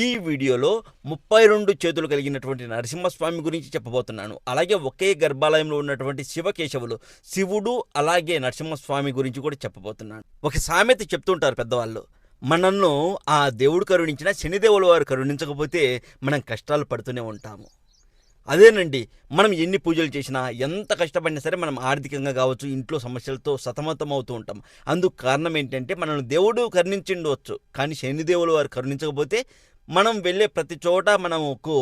ఈ వీడియోలో ముప్పై రెండు చేతులు కలిగినటువంటి నరసింహస్వామి గురించి చెప్పబోతున్నాను. అలాగే ఒకే గర్భాలయంలో ఉన్నటువంటి శివకేశవులు శివుడు అలాగే నరసింహస్వామి గురించి కూడా చెప్పబోతున్నాను. ఒక సామెత చెప్తుంటారు పెద్దవాళ్ళు మనల్ని ఆ దేవుడు కరుణించిన శనిదేవుల వారు కరుణించకపోతే మనం కష్టాలు పడుతూనే ఉంటాము. అదేనండి మనం ఎన్ని పూజలు చేసినా ఎంత కష్టపడినా సరే మనం ఆర్థికంగా కావచ్చు ఇంట్లో సమస్యలతో సతమతం అవుతూ ఉంటాం. అందుకు కారణం ఏంటంటే మనల్ని దేవుడు కరుణించిండవచ్చు కానీ శనిదేవుల వారు కరుణించకపోతే మనం వెళ్ళే ప్రతి చోట మనకు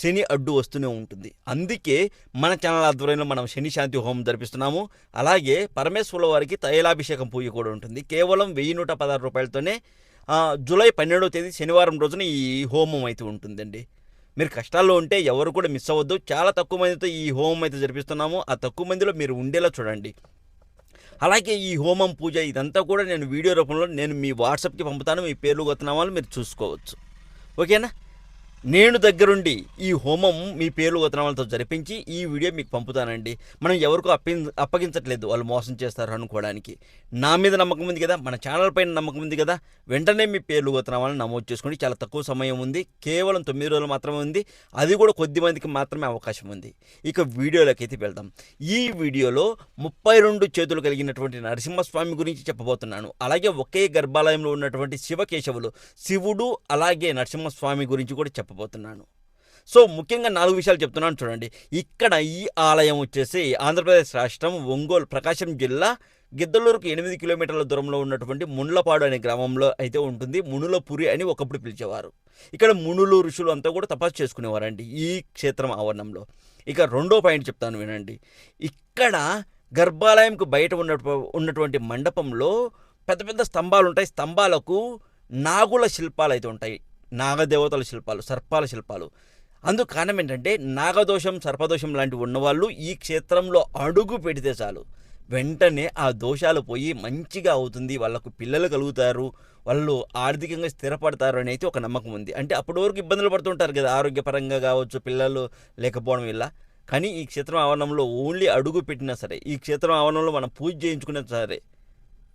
శని అడ్డు వస్తూనే ఉంటుంది. అందుకే మన ఛానల్ ఆధ్వర్యంలో మనం శని శాంతి హోమం జరిపిస్తున్నాము. అలాగే పరమేశ్వరుల వారికి తైలాభిషేకం పూజ కూడా ఉంటుంది. కేవలం వెయ్యి నూట పదహారు రూపాయలతోనే జూలై పన్నెండవ తేదీ శనివారం రోజున ఈ హోమం అయితే ఉంటుందండి. మీరు కష్టాల్లో ఉంటే ఎవరు కూడా మిస్ అవ్వద్దు. చాలా తక్కువ మందితో ఈ హోమం అయితే జరిపిస్తున్నాము. ఆ తక్కువ మందిలో మీరు ఉండేలా చూడండి. అలాగే ఈ హోమం పూజ ఇదంతా కూడా నేను వీడియో రూపంలో నేను మీ వాట్సాప్కి పంపుతాను. మీ పేర్లు గొత్తనామాలు మీరు చూసుకోవచ్చు. ఓకేనా? నేను దగ్గరుండి ఈ హోమం మీ పేర్లు గొత్తనామాలతో జరిపించి ఈ వీడియో మీకు పంపుతానండి. మనం ఎవరికో అప్పి అప్పగించట్లేదు. వాళ్ళు మోసం చేస్తారు అనుకోవడానికి. నా మీద నమ్మకం ఉంది కదా? మన ఛానల్ పైన నమ్మకం ఉంది కదా? వెంటనే మీ పేర్లు గొత్తనామాలను నమోదు చేసుకోండి చాలా తక్కువ సమయం ఉంది. కేవలం తొమ్మిది రోజులు మాత్రమే ఉంది. అది కూడా కొద్ది మందికి మాత్రమే అవకాశం ఉంది. ఇక వీడియోలోకి అయితే వెళ్దాం. ఈ వీడియోలో ముప్పై రెండు చేతులు కలిగినటువంటి నరసింహస్వామి గురించి చెప్పబోతున్నాను. అలాగే ఒకే గర్భాలయంలో ఉన్నటువంటి శివకేశవులు శివుడు అలాగే నరసింహస్వామి గురించి కూడా చెప్పబోతున్నాను సో ముఖ్యంగా నాలుగు విషయాలు చెప్తున్నాను చూడండి. ఇక్కడ ఈ ఆలయం వచ్చేసి ఆంధ్రప్రదేశ్ రాష్ట్రం ఒంగోలు ప్రకాశం జిల్లా గిద్దలూరుకు ఎనిమిది కిలోమీటర్ల దూరంలో ఉన్నటువంటి ముండ్లపాడు అనే గ్రామంలో అయితే ఉంటుంది. మునులపురి అని ఒకప్పుడు పిలిచేవారు. ఇక్కడ మునులు ఋషులు అంతా కూడా తపస్సు చేసుకునేవారండి ఈ క్షేత్రం ఆవరణంలో. ఇక రెండో పాయింట్ చెప్తాను వినండి. ఇక్కడ గర్భాలయంకు బయట ఉన్న ఉన్నటువంటి మండపంలో పెద్ద పెద్ద స్తంభాలు ఉంటాయి స్తంభాలకు నాగుల శిల్పాలు అయితే ఉంటాయి. నాగదేవతల శిల్పాలు సర్పాల శిల్పాలు. అందుకు కారణం ఏంటంటే నాగదోషం సర్పదోషం లాంటివి ఉన్నవాళ్ళు ఈ క్షేత్రంలో అడుగు పెడితే చాలు. వెంటనే ఆ దోషాలు పోయి మంచిగా అవుతుంది వాళ్ళకు పిల్లలు కలుగుతారు వాళ్ళు ఆర్థికంగా స్థిరపడతారు అని అయితే ఒక నమ్మకం ఉంది. అంటే అప్పటి వరకు ఇబ్బందులు పడుతుంటారు కదా ఆరోగ్యపరంగా కావచ్చు పిల్లలు లేకపోవడం వల్ల. కానీ ఈ క్షేత్రం ఆవరణంలో ఓన్లీ అడుగు పెట్టినా సరే ఈ క్షేత్రం ఆవరణంలో మనం పూజ చేయించుకున్నా సరే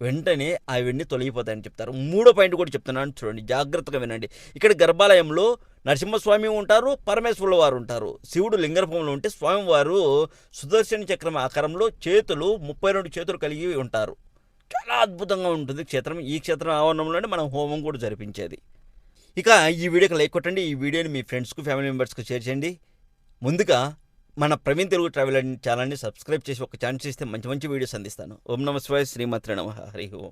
వెంటనే అవన్నీ తొలగిపోతాయని చెప్తారు. మూడో పాయింట్ కూడా చెప్తున్నాను చూడండి జాగ్రత్తగా వినండి. ఇక్కడ గర్భాలయంలో నరసింహస్వామి ఉంటారు పరమేశ్వరుల వారు ఉంటారు. శివుడు లింగరూపంలో ఉంటే స్వామివారు సుదర్శన చక్రం ఆకారంలో చేతులు ముప్పై రెండు చేతులు కలిగి ఉంటారు. చాలా అద్భుతంగా ఉంటుంది క్షేత్రం. ఈ క్షేత్రం ఆవరణంలోనే మనం హోమం కూడా జరిపించేది. ఇక ఈ వీడియోకి లైక్ కొట్టండి. ఈ వీడియోని మీ ఫ్రెండ్స్కు ఫ్యామిలీ మెంబర్స్కి షేర్ చేయండి. ముందుగా మన ప్రవీణ్ తెలుగు ట్రావెల్ ఛానల్ని సబ్స్క్రైబ్ చేసి ఒక ఛాన్స్ ఇస్తే మంచి మంచి వీడియోస్ అందిస్తాను. ఓం నమ శివాయ శ్రీమాత్రే నమ. హరి ఓం.